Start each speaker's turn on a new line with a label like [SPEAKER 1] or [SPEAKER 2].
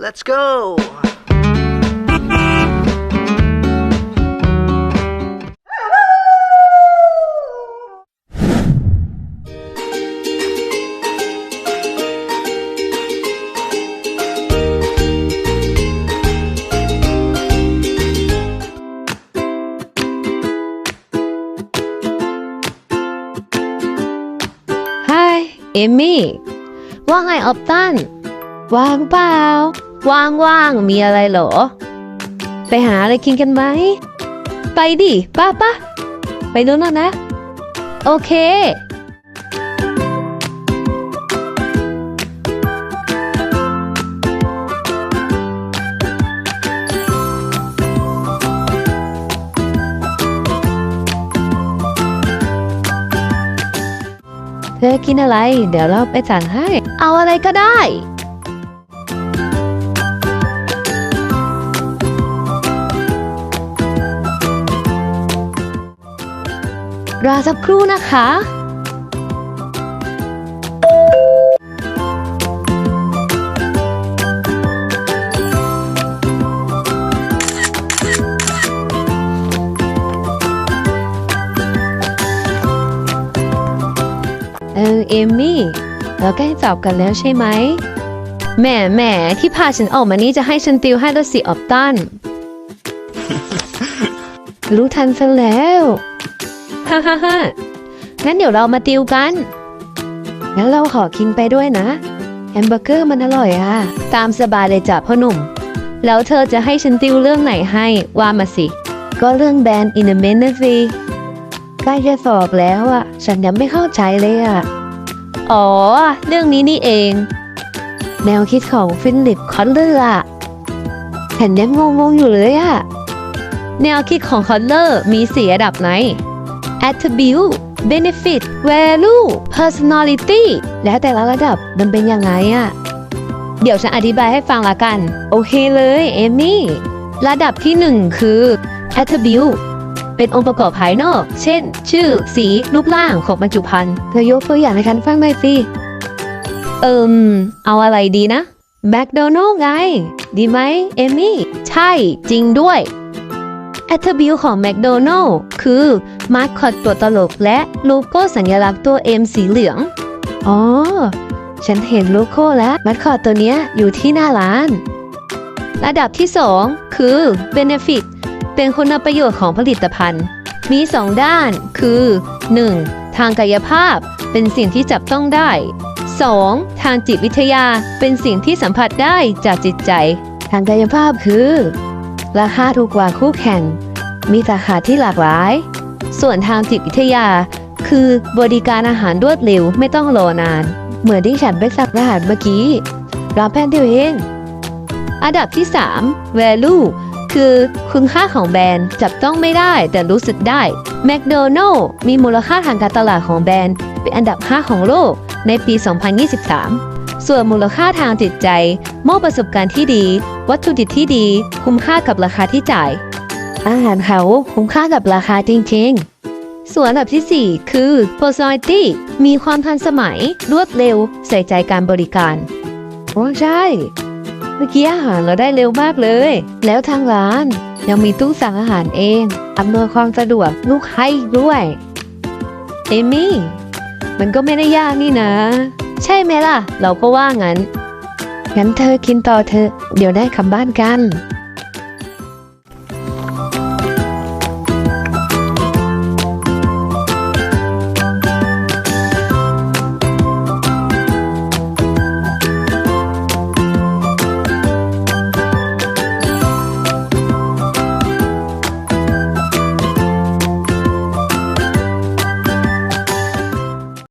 [SPEAKER 1] Let's go.
[SPEAKER 2] ฮายเอมมี่ว่าไงออฟตัน ว่างๆ มีอะไรเหรอ ไปหาอะไรกินกันไหม ไปดิป้าป้าไปนู้นแล้วนะ โอเค เธอกินอะไร เดี๋ยวเราไปสั่งให้ เอาอะไรก็ได้ รอสักครู่นะคะเออเอมมี่เราใกล้จบกันแล้วใช่ไหมแหม่แหม่ที่พาฉันออกมานี่จะให้ฉันติวให้แล้วสิออฟตัน รู้ทันซะแล้ว ฮ่าฮ่าฮ่างั้นเดี๋ยวเรามาติวกัน งั้นเราขอกินไปด้วยนะแฮมเบอร์เกอร์มันอร่อยอะตามสบายเลยจ้ะพ่อหนุ่ม แล้วเธอจะให้ฉันติวเรื่องไหนให้ว่ามาสิ ก็เรื่องแบรนด์อินเมนนะสิใกล้จะสอบแล้วอะฉันยังไม่เข้าใจเลยอะอ๋อ เรื่องนี้นี่เอง แนวคิดของฟิลิปคอนเลอร์อะฉันยังงงๆอยู่เลยอะแนวคิดของคอนเลอร์มีสี่ระดับไหน attribute benefit value personality แล้วแต่ละระดับมันเป็นยังไงอะเดี๋ยวฉันอธิบายให้ฟังละกัน โอเคเลยเอมี่ ระดับที่หนึ่งคือ attribute เป็นองค์ประกอบภายนอก เช่น ชื่อ สี รูปร่างของบรรจุภัณฑ์เธอยกตัวอย่างให้ฉันฟังหน่อยสิเอิมเอาอะไรดีนะแมคโดนัลไง ดีไหมเอมี่ ใช่จริงด้วยแอต r บิวของแมคโดนัลคือ มาสคอตตัวตลกและโลโก้สัญลักษณ์ตัว M สีเหลือง อ๋อ ฉันเห็นโลโก้แล้วมาสคอตตัวเนี้ยอยู่ที่หน้าร้าน ระดับที่ 2 คือ Benefit เป็นคุณประโยชน์ของผลิตภัณฑ์ มี 2 ด้านคือ 1. ทางกายภาพเป็นสิ่งที่จับต้องได้ 2. ทางจิตวิทยาเป็นสิ่งที่สัมผัสได้จากจิตใจ ทางกายภาพคือ ราคาถูกกว่าคู่แข่ง มีสาขาที่หลากหลาย ส่วนทางจิตวิทยา คือบริการอาหารรวดเร็วไม่ต้องรอนาน เหมือนที่ฉันไปสักรหัสเมื่อกี้รับแพนเดียวเองอันดับที่ 3 value คือคุณค่าของแบรนด์จับต้องไม่ได้แต่รู้สึกได้ McDonald มีมูลค่าทางการตลาดของแบรนด์ เป็นอันดับ 5 ของโลกในปี 2023 ส่วนมูลค่าทางจิตใจมอบประสบการณ์ที่ดี วัตถุดิบที่ดี คุ้มค่ากับราคาที่จ่าย อาหารเขาคุ้มค่ากับราคาจริงๆ ส่วนอันดับทีสี่ 4 คือ personality มีความทันสมัย รวดเร็ว ใส่ใจการบริการโอ้ใช่ เมื่อกี้อาหารเราได้เร็วมากเลย แล้วทางร้าน ยังมีตู้สั่งอาหารเอง อำนวยความสะดวกลูกค้าอีกด้วย เอมี่ มันก็ไม่ได้ยากนี่นะ ใช่ไหมล่ะ เราก็ว่างั้น งั้นเธอกินต่อเธอ เดี๋ยวได้กลับบ้านกัน